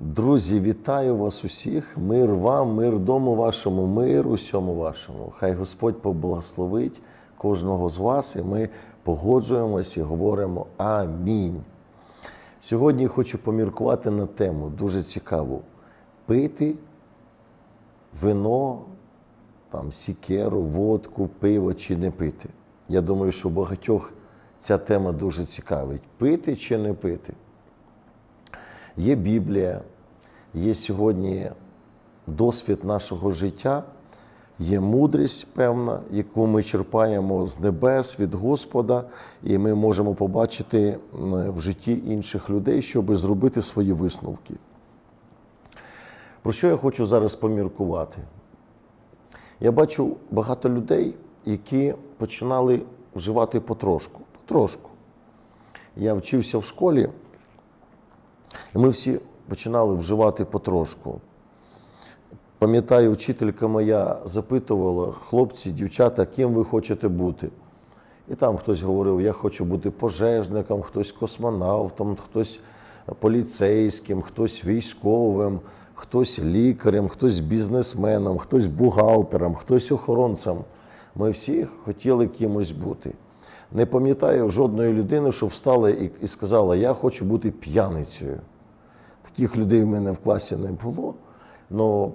Друзі, вітаю вас усіх. Мир вам, мир дому вашому, мир усьому вашому. Хай Господь поблагословить кожного з вас, і ми погоджуємось і говоримо Амінь. Сьогодні хочу поміркувати на тему дуже цікаву: пити вино, там, сікеру, водку, пиво чи не пити. Я думаю, що багатьох ця тема дуже цікавить: пити чи не пити. Є Біблія, є сьогодні досвід нашого життя, є мудрість певна, яку ми черпаємо з небес від Господа, і ми можемо побачити в житті інших людей, щоб зробити свої висновки. Про що я хочу зараз поміркувати? Я бачу багато людей, які починали вживати потрошку. Потрошку. Я вчився в школі. І ми всі починали вживати потрошку. Пам'ятаю, вчителька моя запитувала, хлопці, дівчата, ким ви хочете бути? І там хтось говорив, я хочу бути пожежником, хтось космонавтом, хтось поліцейським, хтось військовим, хтось лікарем, хтось бізнесменом, хтось бухгалтером, хтось охоронцем. Ми всі хотіли кимось бути. Не пам'ятаю жодної людини, що встала і, сказала, я хочу бути п'яницею. Таких людей в мене в класі не було. але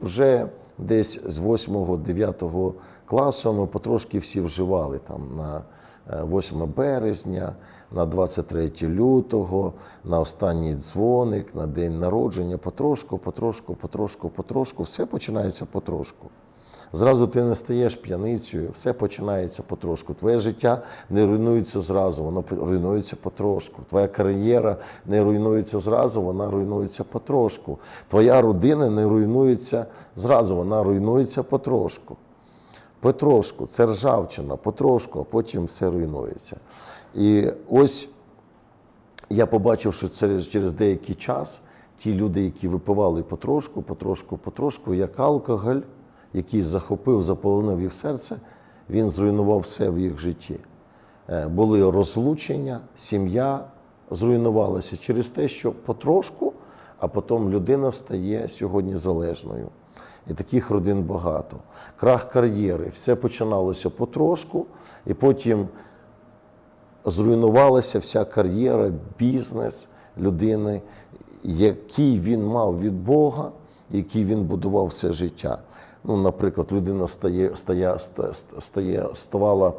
вже десь з 8-9 класу ми потрошки всі вживали там на е, 8 березня, на 23 лютого, на останній дзвоник, на день народження. Потрошку, потрошку, потрошку, потрошку. Все починається потрошку. Зразу ти не стаєш п'яницею, все починається потрошку. Твоє життя не руйнується зразу, воно руйнується потрошку. Твоя кар'єра не руйнується зразу, вона руйнується потрошку. Твоя родина не руйнується зразу, вона руйнується потрошку. Потрошку, це ржавчина, потрошку, а потім все руйнується. І ось я побачив, що через, через деякий час ті люди, які випивали потрошку, потрошку, потрошку, як алкоголь, який захопив, заполонив їх серце, він зруйнував все в їх житті. Е, Були розлучення, сім'я зруйнувалася через те, що потрошку, а потім людина стає сьогодні залежною. І таких родин багато. Крах кар'єри, все починалося потрошку, і потім зруйнувалася вся кар'єра, бізнес людини, який він мав від Бога, який він будував все життя. Ну, наприклад, людина стає, стає, ста- стає, ставала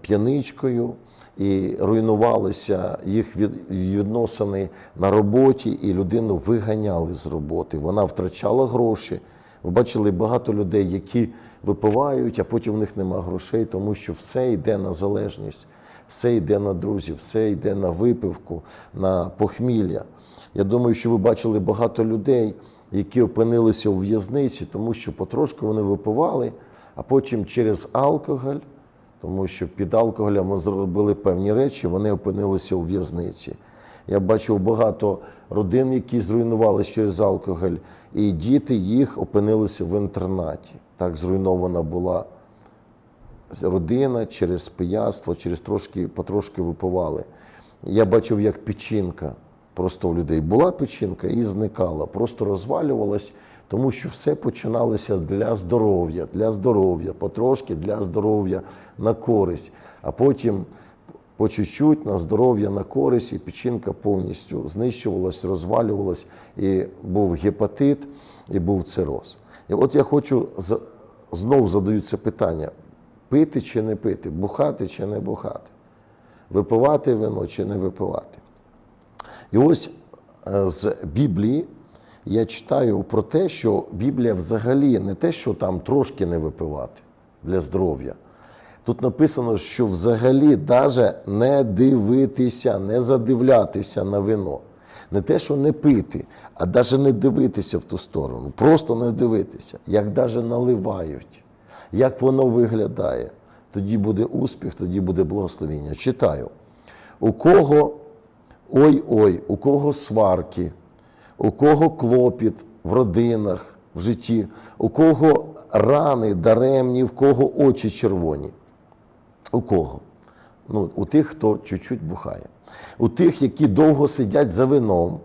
п'яничкою і руйнувалися їх від- відносини на роботі, і людину виганяли з роботи. Вона втрачала гроші. Ви бачили багато людей, які випивають, а потім в них нема грошей, тому що все йде на залежність, все йде на друзів, все йде на випивку, на похмілля. Я думаю, що ви бачили багато людей, які опинилися у в'язниці, тому що потрошку вони випивали, а потім через алкоголь, тому що під алкоголем ми зробили певні речі, вони опинилися у в'язниці. Я бачив багато родин, які зруйнувалися через алкоголь, і діти їх опинилися в інтернаті. Так зруйнована була родина через пияцтво, через трошки, потрошки випивали. Я бачив, як печінка просто у людей була печінка і зникала, просто розвалювалась, тому що все починалося для здоров'я, для здоров'я, потрошки для здоров'я на користь, а потім по чуть-чуть на здоров'я на користь, і печінка повністю знищувалась, розвалювалась, і був гепатит, і був цироз. І от я хочу з- знов задаю це питання: пити чи не пити, бухати чи не бухати, випивати вино чи не випивати. І ось е, з Біблії я читаю про те, що Біблія взагалі не те, що там трошки не випивати для здоров'я. Тут написано, що взагалі навіть не дивитися, не задивлятися на вино. Не те, що не пити, а навіть не дивитися в ту сторону. Просто не дивитися, як навіть наливають, як воно виглядає. Тоді буде успіх, тоді буде благословення. Читаю. У кого ой-ой, у кого сварки, у кого клопіт в родинах, в житті, у кого рани даремні, в кого очі червоні. У кого? Ну, у тих, хто чуть-чуть бухає. У тих, які довго сидять за вином,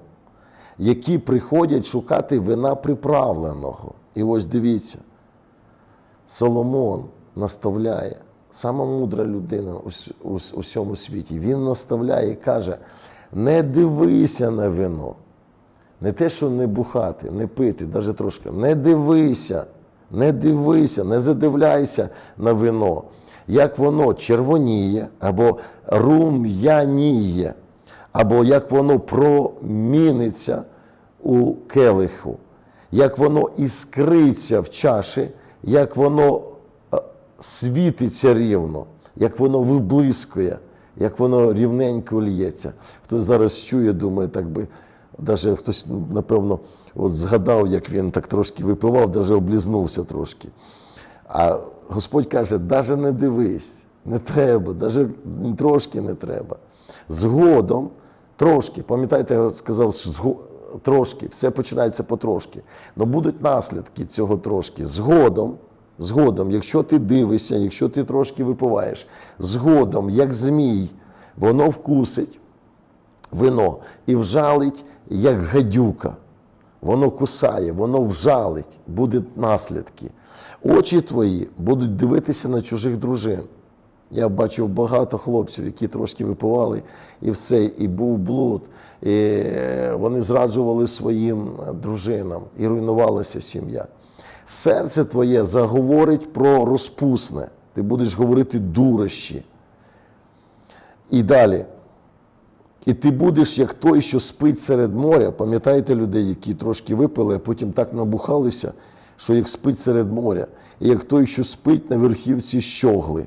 які приходять шукати вина приправленого. І ось дивіться, Соломон наставляє, сама мудра людина у, у, у всьому світі. Він наставляє і каже: не дивися на вино. Не те, що не бухати, не пити, навіть трошки. Не дивися, не дивися, не задивляйся на вино, як воно червоніє або рум'яніє, або як воно проміниться у келиху, як воно іскриться в чаші, як воно е, світиться рівно, як воно виблискує, як воно рівненько лється. Хтось зараз чує, думає, так би. Даже хтось, ну, напевно, от згадав, як він так трошки випивав, даже облізнувся трошки. А Господь каже, навіть не дивись, не треба, навіть трошки не треба. Згодом, трошки, пам'ятаєте, я сказав, трошки, все починається потрошки. Але будуть наслідки цього трошки. Згодом, згодом, якщо ти дивишся, якщо ти трошки випиваєш, згодом, як змій, воно вкусить вино і вжалить, як гадюка. Воно кусає, воно вжалить, будуть наслідки. Очі твої будуть дивитися на чужих дружин. Я бачив багато хлопців, які трошки випивали, і все, і був блуд. І е, вони зраджували своїм дружинам, і руйнувалася сім'я. Серце твоє заговорить про розпусне. Ти будеш говорити дурощі. І далі. І ти будеш як той, що спить серед моря. Пам'ятаєте людей, які трошки випили, а потім так набухалися, що як спить серед моря, і як той, що спить на верхівці щогли.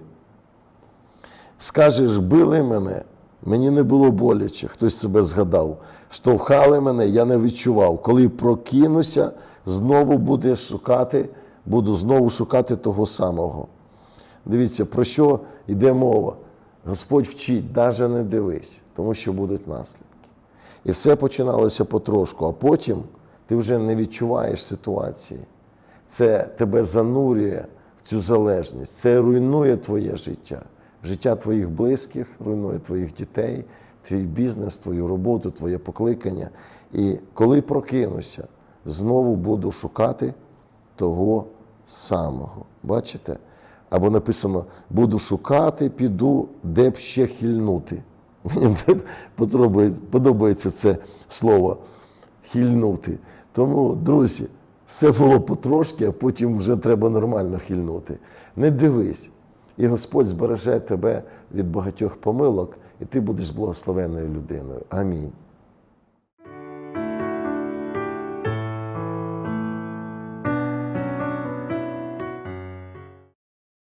Скажеш, били мене, мені не було боляче, хтось себе згадав. Штовхали мене, я не відчував. Коли прокинуся, знову будеш шукати, буду знову шукати того самого. Дивіться, про що йде мова. Господь вчить, навіть не дивись, тому що будуть наслідки. І все починалося потрошку, а потім ти вже не відчуваєш ситуації. Це тебе занурює в цю залежність, це руйнує твоє життя, життя твоїх близьких, руйнує твоїх дітей, твій бізнес, твою роботу, твоє покликання. І коли прокинуся, знову буду шукати того самого. Бачите? Або написано: буду шукати, піду, де б ще хильнути. Мені подобається- це слово хильнути. Тому, друзі, все було потрошки, а потім вже треба нормально хильнути. Не дивись. І Господь збереже тебе від багатьох помилок, і ти будеш благословенною людиною. Амінь.